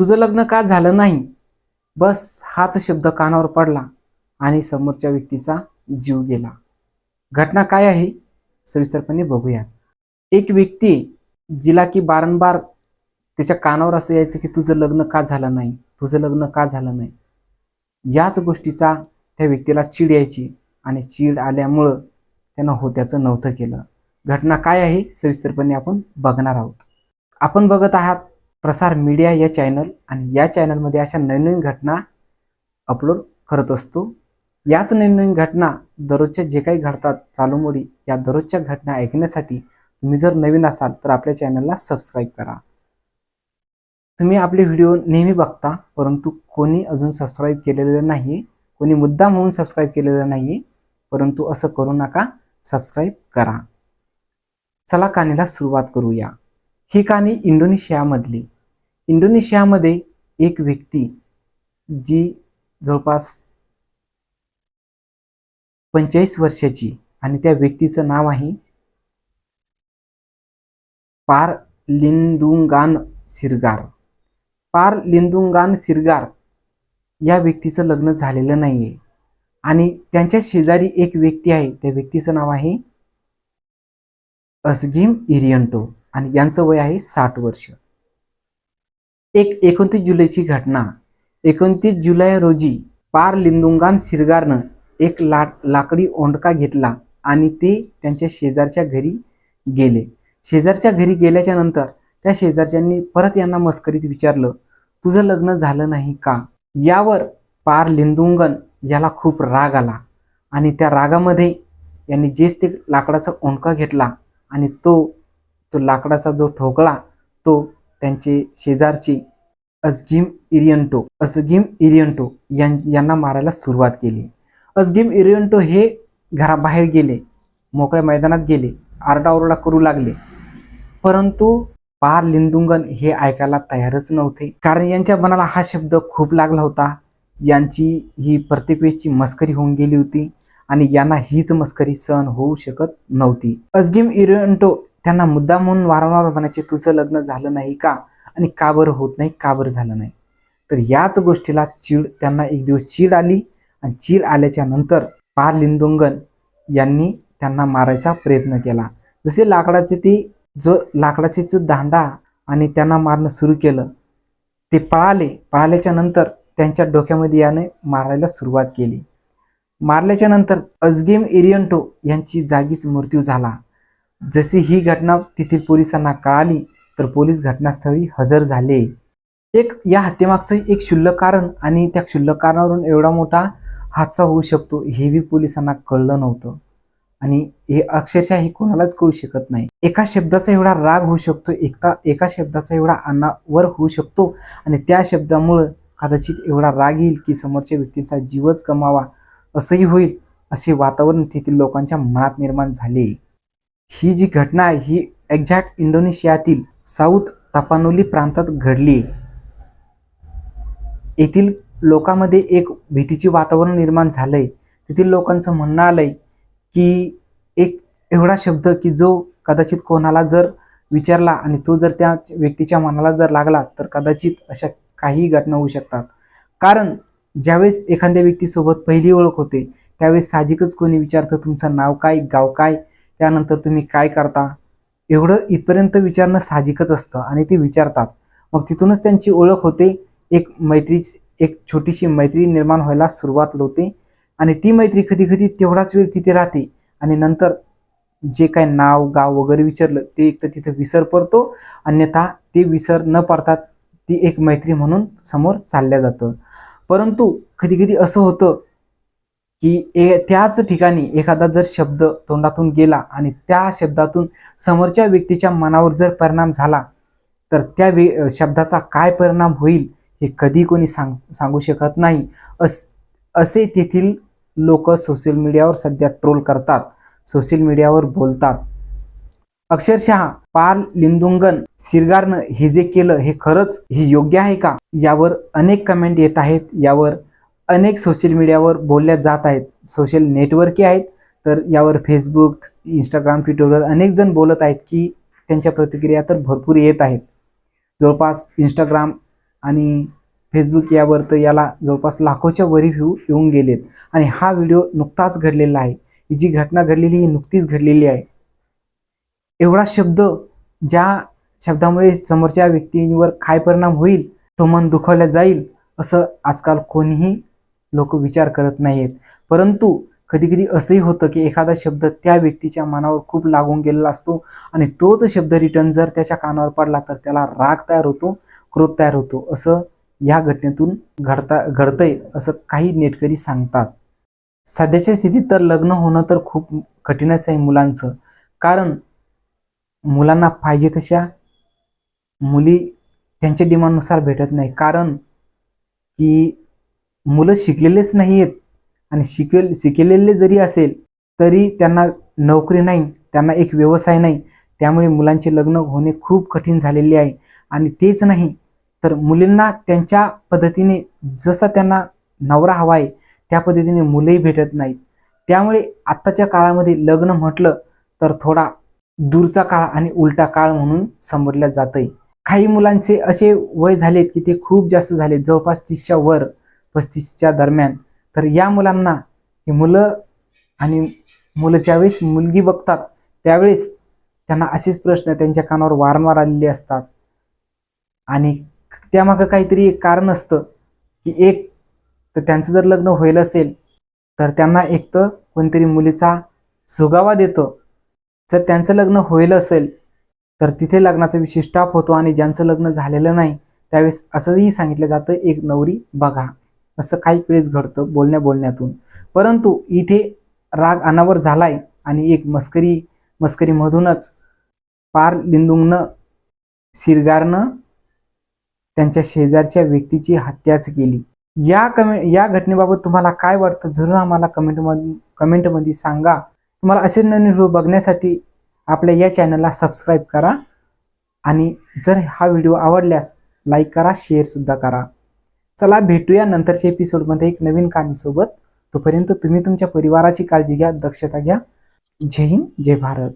तुझं लग्न का झालं नाही? बस हाच शब्द कानावर पडला आणि समोरच्या व्यक्तीचा जीव गेला. घटना काय आहे? सविस्तरपणे बघूया एक व्यक्ती जिला की बारंबार त्याच्या कानावर असं यायचं की तुझं लग्न का झालं नाही? तुझं लग्न का झालं नाही? याच गोष्टीचा त्या व्यक्तीला चीड यायची आणि चीड आल्यामुळं त्यानं होत्याचं नव्हतं केलं. घटना काय आहे? सविस्तरपणे आपण बघणार आहोत. आपण बघत आहात प्रसार मीडिया या चॅनल आणि या चॅनलमध्ये अशा नवीन घटना अपलोड करत असतो. याच नवीन घटना दररोजच्या जे काही घडतात चालूमोडी या दररोजच्या घटना ऐकण्यासाठी तुम्ही जर नवीन असाल तर आपल्या चॅनलला सबस्क्राईब करा. तुम्ही आपले व्हिडिओ नेहमी बघता परंतु कोणी अजून सबस्क्राईब केलेलं नाही कोणी मुद्दाम होऊन सबस्क्राईब केलेलं नाही परंतु असं करू नका सबस्क्राईब करा. चला कहाणीला सुरुवात करूया. ही कहाणी इंडोनेशियामधली. इंडोनेशियामध्ये एक व्यक्ती जी जवळपास पंचेचाळीस वर्षाची आणि त्या व्यक्तीचं नाव आहे पार लिंदुंगान सिरगार. पार लिंदुंगान सिरगार या व्यक्तीचं लग्न झालेलं नाही आहे आणि त्यांच्या शेजारी एक व्यक्ती आहे त्या व्यक्तीचं नाव आहे असगिम इरियंटो आणि यांचं वय आहे साठ वर्ष. एक एकोणतीस जुलैची घटना. एकोणतीस जुलै रोजी पार लिंदुंगान सिरगारनं एक ला लाकडी ओंडका घेतला आणि ते त्यांच्या शेजारच्या घरी गेले. शेजारच्या घरी गेल्याच्यानंतर त्या शेजारच्यांनी परत यांना मस्करीत विचारलं तुझं लग्न झालं नाही का? यावर पार लिंदुंगन याला खूप राग आला आणि त्या रागामध्ये यांनी जेच ते लाकडाचा ओंडका घेतला आणि तो तो लाकडाचा जो ठोकळा तो त्यांचे शेजारचे असगिम इरियंटो असगिम इरियंटो यां यांना मारायला सुरुवात केली. असगिम इरियंटो हे घराबाहेर गेले मोकळ्या मैदानात गेले आरडाओरडा करू लागले. परंतु पार लिंदुंगन हे ऐकायला तयारच नव्हते. कारण यांच्या मनाला हा शब्द खूप लागला होता. यांची ही प्रत्येक वेळेची मस्करी होऊन गेली होती आणि यांना हीच मस्करी सहन होऊ शकत नव्हती. अजगिम इरियंटो त्यांना मुद्दा म्हणून वारंवार म्हणायचे तुझं लग्न झालं नाही का? आणि का बरं होत नाही का बरं झालं नाही? तर याच गोष्टीला चीड त्यांना एक दिवस चीड आली आणि चीड आल्याच्यानंतर पार लिंदुंगन यांनी त्यांना मारायचा प्रयत्न केला. जसे लाकडाचे ते जो लाकडाचे जो दांडा आणि त्यांना मारणं सुरू केलं ते पळाले. पळाल्याच्या नंतर त्यांच्या डोक्यामध्ये याने मारायला सुरुवात केली. मारल्याच्या नंतर अजगेम एरियंटो यांची जागीच मृत्यू झाला. जशी ही घटना तेथील पोलिसांना कळाली तर पोलीस घटनास्थळी हजर झाले. एक या हत्येमागचं एक क्षुल्लक कारण आणि त्या क्षुल्लक कारणावरून एवढा मोठा हादसा होऊ शकतो हे बी पोलिसांना कळलं नव्हतं. आणि हे अक्षरशः हे कोणालाच कळू शकत नाही. एका शब्दाचा एवढा राग होऊ शकतो एकता एका शब्दाचा एवढा अनावर होऊ शकतो आणि त्या शब्दामुळं कदाचित एवढा राग येईल की समोरच्या व्यक्तीचा जीवच गमावा असंही होईल असे वातावरण तेथील लोकांच्या मनात निर्माण झाले. ही जी घटना आहे ही एक्झॅक्ट इंडोनेशियातील साऊथ तपानोली प्रांतात घडली येथील लोकांमध्ये एक भीतीचे वातावरण निर्माण झालंय. तेथील लोकांचं म्हणणं आलंय की एक एवढा शब्द की जो कदाचित कोणाला जर विचारला आणि तो जर त्या व्यक्तीच्या मनाला जर लागला तर कदाचित अशा काही घटना होऊ शकतात. कारण ज्यावेळेस एखाद्या व्यक्तीसोबत पहिली ओळख होते त्यावेळेस साहजिकच कोणी विचारतं तुमचं नाव काय? गाव काय? त्यानंतर तुम्ही काय करता? एवढं इथपर्यंत विचारणं साहजिकच असतं आणि ते विचारतात. मग तिथूनच त्यांची ओळख होते. एक मैत्री एक छोटीशी मैत्री निर्माण व्हायला सुरुवात होते. आणि ती मैत्री कधी कधी तेवढाच वेळ तिथे राहते. आणि नंतर जे काय नाव गाव वगैरे विचारलं ते एक तर तिथं विसर पडतो. अन्यथा ते विसर न पडता ती एक मैत्री म्हणून समोर चालल्या जातं. परंतु कधी कधी असं होतं की ए त्याच ठिकाणी एखादा जर शब्द तोंडातून गेला आणि त्या शब्दातून समोरच्या व्यक्तीच्या मनावर जर परिणाम झाला तर त्या वे शब्दाचा काय परिणाम होईल हे कधी कोणी सांग सांगू शकत नाही. अस असे तेथील लोक सोशल मीडियावर सध्या ट्रोल करतात सोशल मीडियावर बोलतात. अक्षरशः पाल लिंदुंगन सिरगारनं हे जे केलं हे खरंच हे योग्य आहे का? यावर अनेक कमेंट येत आहेत. यावर अनेक सोशल मीडियावर बोलल्या जात आहेत. सोशल नेटवर्कही आहेत. तर यावर फेसबुक इंस्टाग्राम ट्विटरवर अनेक जण बोलत आहेत की त्यांच्या प्रतिक्रिया तर भरपूर येत आहेत. जवळपास इंस्टाग्राम आणि फेसबुक यावर तर याला जवळपास लाखोच्या वरी व्ह्यू येऊन गेलेत. आणि हा व्हिडिओ नुकताच घडलेला आहे. ही जी घटना घडलेली ही नुकतीच घडलेली आहे. एवढा शब्द ज्या शब्दामुळे समोरच्या व्यक्तींवर काय परिणाम होईल तो मन दुखावला जाईल असं आजकाल कोणीही लोक विचार करत नाहीत परंतु कधी कधी असंही होतं की एखादा शब्द त्या व्यक्तीच्या मनावर खूप लागून गेलेला असतो आणि तोच शब्द रिटर्न जर त्याच्या कानावर पडला तर त्याला राग तयार होतो क्रोध तयार होतो. असं या घटनेतून घडता घडतंय असं काही नेटकरी सांगतात. सध्याच्या स्थितीत तर लग्न होणं तर खूप कठीणच आहे मुलांचं. कारण मुलांना पाहिजे तशा मुली त्यांच्या डिमांडनुसार भेटत नाही. कारण की मुलं शिकलेलेच नाही आहेत आणि शिकेल शिकलेले जरी असेल तरी त्यांना नोकरी नाही त्यांना एक व्यवसाय नाही. त्यामुळे मुलांचे लग्न होणे खूप कठीण झालेले आहे. आणि तेच नाही तर मुलींना त्यांच्या पद्धतीने जसा त्यांना नवरा हवा आहे त्या पद्धतीने मुलंही भेटत नाहीत. त्यामुळे आत्ताच्या काळामध्ये लग्न म्हटलं तर थोडा दूरचा काळ आणि उलटा काळ म्हणून संबोधल्या आहे काही मुलांचे असे वय झालेत की ते खूप जास्त झालेत. जवळपास तीसच्या वर पस्तीसच्या दरम्यान. तर या मुलांना ही मुलं आणि मुलं ज्यावेळेस मुलगी बघतात त्यावेळेस त्यांना असेच प्रश्न त्यांच्या कानावर वारंवार आलेले असतात. आणि त्यामागं काहीतरी एक कारण असतं की एक तर त्यांचं जर लग्न होईल असेल तर त्यांना एक तर कोणतरी मुलीचा सुगावा देतं. जर त्यांचं लग्न होईल असेल तर तिथे लग्नाचा विशिष्ट टाप होतो आणि ज्यांचं लग्न झालेलं नाही त्यावेळेस असंही सांगितलं जातं एक नवरी बघा. असं काही वेळेस घडतं बोलण्या बोलण्यातून. परंतु इथे राग अनावर झालाय आणि एक मस्करी मस्करीमधूनच पार लिंदुंगनं सिरगारनं त्यांच्या शेजारच्या व्यक्तीची हत्याच केली. या कमे या घटनेबाबत तुम्हाला काय वाटतं? जरूर आम्हाला कमेंटमध्ये कमेंटमध्ये सांगा. तुम्हाला असे नवीन व्हिडिओ बघण्यासाठी आपल्या या चॅनलला सबस्क्राईब करा आणि जर हा व्हिडिओ आवडल्यास लाईक करा शेअरसुद्धा करा. चला भेटूया नंतरच्या एपिसोडमध्ये एक नवीन कहाणीसोबत तोपर्यंत तुम्ही तुमच्या परिवाराची काळजी घ्या दक्षता घ्या. जय हिंद जय भारत.